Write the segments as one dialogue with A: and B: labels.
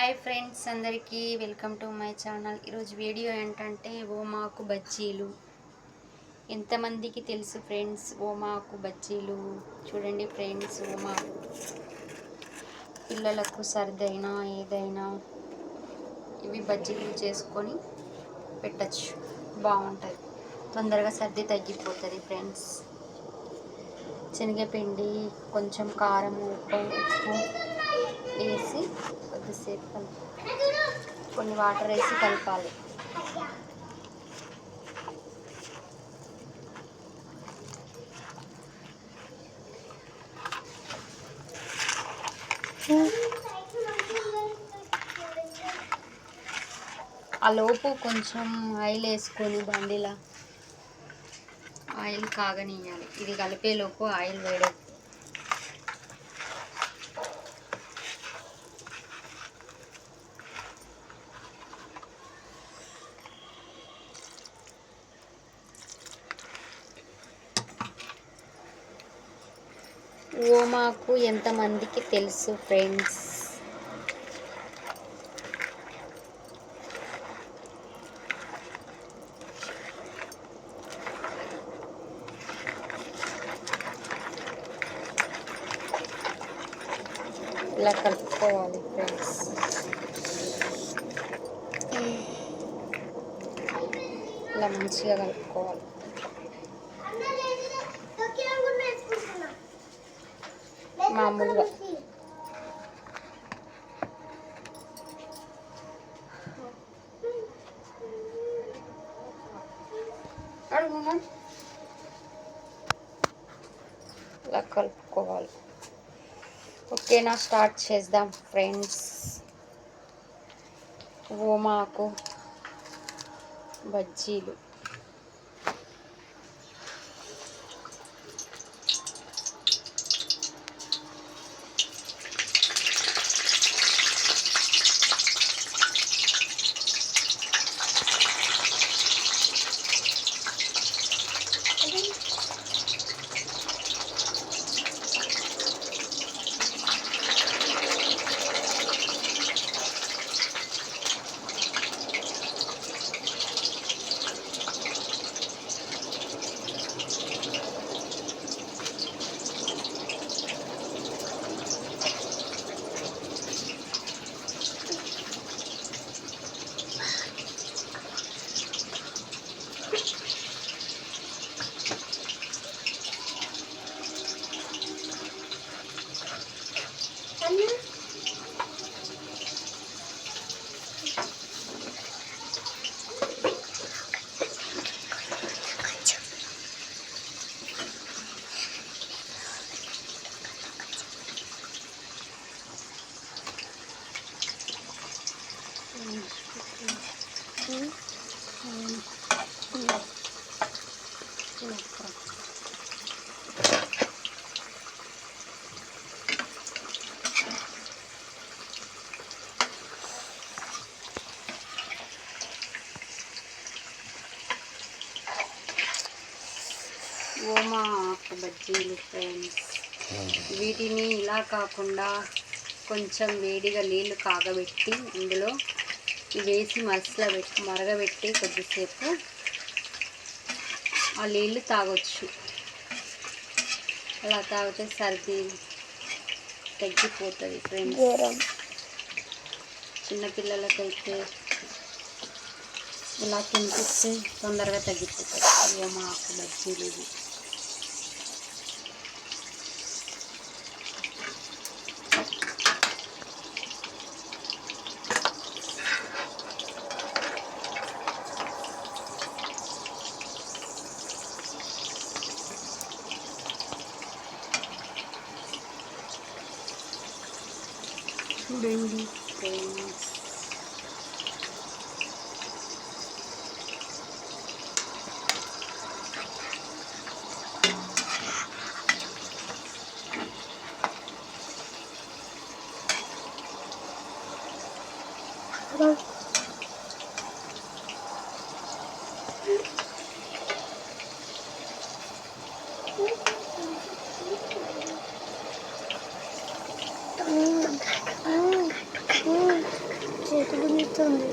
A: Hi friends అందరికీ welcome to my channel. ఈరోజు video ఏంటంటే ఓమాకు బజ్జీలు. ఎంతమందికి తెలుసు ఫ్రెండ్స్ ఓమాకు బజ్జీలు? చూడండి ఫ్రెండ్స్ ఓమాకు పిల్లలకు సర్దైనా ఏదైనా ఇవి బజ్జీలు చేసుకొని పెట్టచ్చు. బాగుంటుంది. తొందరగా సర్ది తగ్గిపోతుంది ఫ్రెండ్స్. శనగపిండి కొంచెం కారం ఉప్పు ఉప్పు. వేసి కొద్దిసేపు కలిపి కొన్ని వాటర్ వేసి కలపాలి. ఆ లోపు కొంచెం ఆయిల్ వేసుకొని బండిలా ఆయిల్ కాగనియాలి ఇది కలిపేలోపు ఆయిల్ వేడే ఓమాకు ఎంతమందికి తెలుసు ఫ్రెండ్స్ ఇలా కలుపుకోవాలి ఫ్రెండ్స్ ఇలా మంచిగా కలుపుకోవాలి. మామూలుగా ఇలా కలుపుకోవాలి ఓకేనా స్టార్ట్ చేద్దాం ఫ్రెండ్స్ ఓమాకు బజ్జీలు ఓమా ఆకు బజ్జీలు ఫ్రెండ్స్ వీటిని ఇలా కాకుండా కొంచెం వేడిగా నీళ్ళు కాగబెట్టి ఇందులో వేసి మసల పెట్టి మరగబెట్టి కొద్దిసేపు ఆ నీళ్ళు తాగొచ్చు. అలా తాగితే సర్ది తగ్గిపోతుంది ఫ్రెండ్స్ చిన్నపిల్లలకైతే ఇలా తినిపిస్తే తొందరగా తగ్గిపోతుంది. ఓమా ఆకు బజ్జీలు doing things. ఇవి చూడండి ఫ్రెండ్స్
B: చేతులు నీతుంది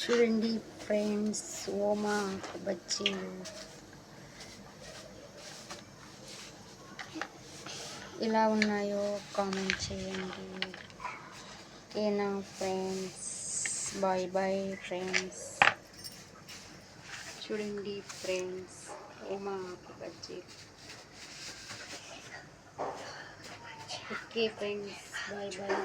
A: చూడండి ఫ్రెండ్స్ ఓమా బచ్చి ఎలా ఉన్నాయో కామెంట్ చేయండి. ఏనా ఫ్రెండ్స్? Bye bye friends. చూడండి ఫ్రెండ్స్ ఓమా బజ్జీలు ఓకే ఫ్రెండ్స్ బాయ్ బాయ్.